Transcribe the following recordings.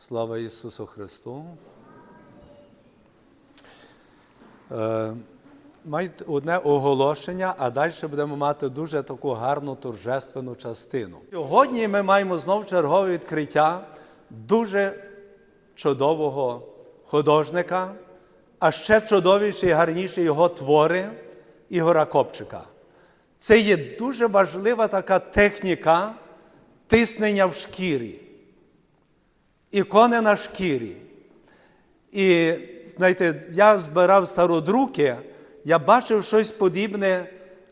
Слава Ісусу Христу. Е, Мають одне оголошення, а далі будемо мати дуже таку гарну торжественну частину. Сьогодні ми маємо знов чергове відкриття дуже чудового художника, а ще чудовіші і гарніші його твори Ігора Копчика. Це є дуже важлива така техніка тиснення в шкірі ікони на шкірі. І знаєте, я збирав стародруки, я бачив щось подібне,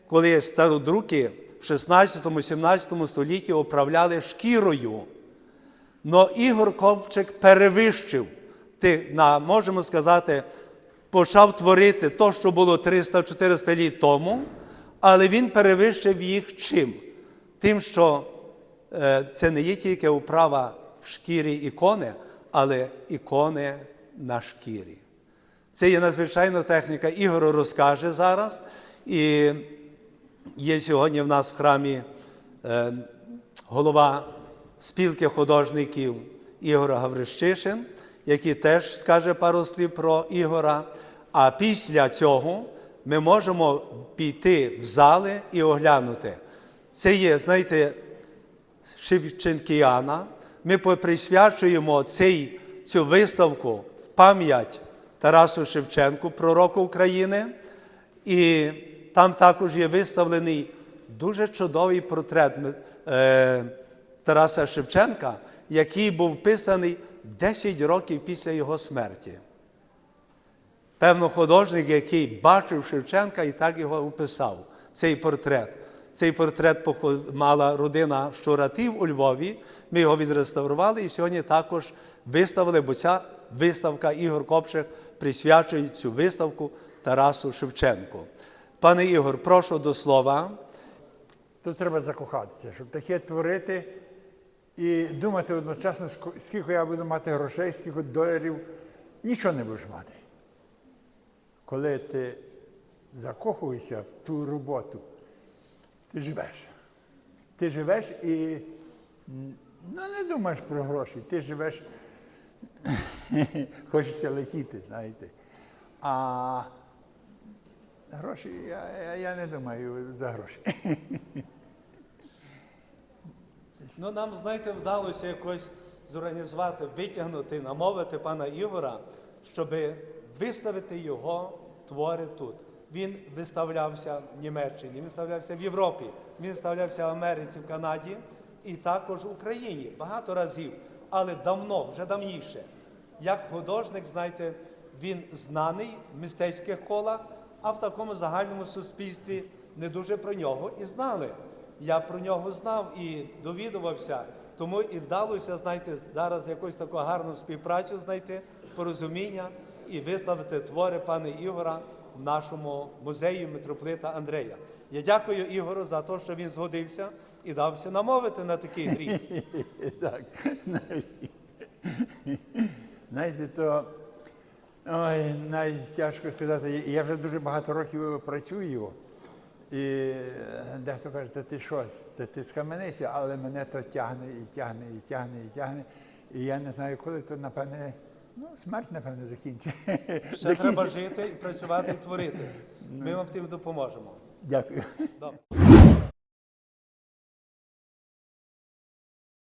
коли стародруки в 16-17 столітті управляли шкірою. Но Ігор Ковчик перевищив, ти, на, можемо сказати, почав творити те, що було 300-400 літ тому, але він перевищив їх чим? Тим, що е, це не є тільки управа шкірі ікони, але ікони на шкірі. Це є надзвичайна техніка. Ігор розкаже зараз. І є сьогодні в нас в храмі е, голова спілки художників Ігор Гаврищишин, який теж скаже пару слів про Ігора. А після цього ми можемо піти в зали і оглянути. Це є, знаєте, Шевченкіана. Ми присвячуємо цей, цю виставку в пам'ять Тарасу Шевченку, пророку України. І там також є виставлений дуже чудовий портрет е, Тараса Шевченка, який був писаний 10 років після його смерті. Певно, художник, який бачив Шевченка і так його описав, цей портрет. Цей портрет мала родина Щуратів у Львові. Ми його відреставрували і сьогодні також виставили, бо ця виставка Ігор Копчик присвячує цю виставку Тарасу Шевченку. Пане Ігор, прошу до слова. Тут треба закохатися, щоб таке творити і думати одночасно, скільки я буду мати грошей, скільки доларів, нічого не будеш мати. Коли ти закохуєшся в ту роботу, ти живеш. Ти живеш і ну, не думаєш про гроші, ти живеш, хочеться летіти, знаєте. А гроші, я, я, я не думаю за гроші. Ну, нам, знаєте, вдалося якось зорганізувати, витягнути, намовити пана Ігора, щоб виставити його твори тут. Він виставлявся в Німеччині, виставлявся в Європі, він виставлявся в Америці, в Канаді і також в Україні багато разів, але давно, вже давніше. Як художник, знаєте, він знаний в мистецьких колах, а в такому загальному суспільстві не дуже про нього і знали. Я про нього знав і довідувався, тому і вдалося, знаєте, зараз якусь таку гарну співпрацю знайти, порозуміння і виставити твори пана Ігора в нашому музеї митрополита Андрея. Я дякую Ігору за те, що він згодився і дався намовити на такий гріх. Так. Знаєте, то ой, найтяжко сказати. Я вже дуже багато років працюю. І дехто каже, та ти що, та ти схаменися, але мене то тягне і тягне, і тягне, і тягне. І я не знаю, коли то, напевне, ну, смерть, напевне, закінчить. Ще треба жити і працювати і творити. Ми вам в тим допоможемо. Дякую. Добре.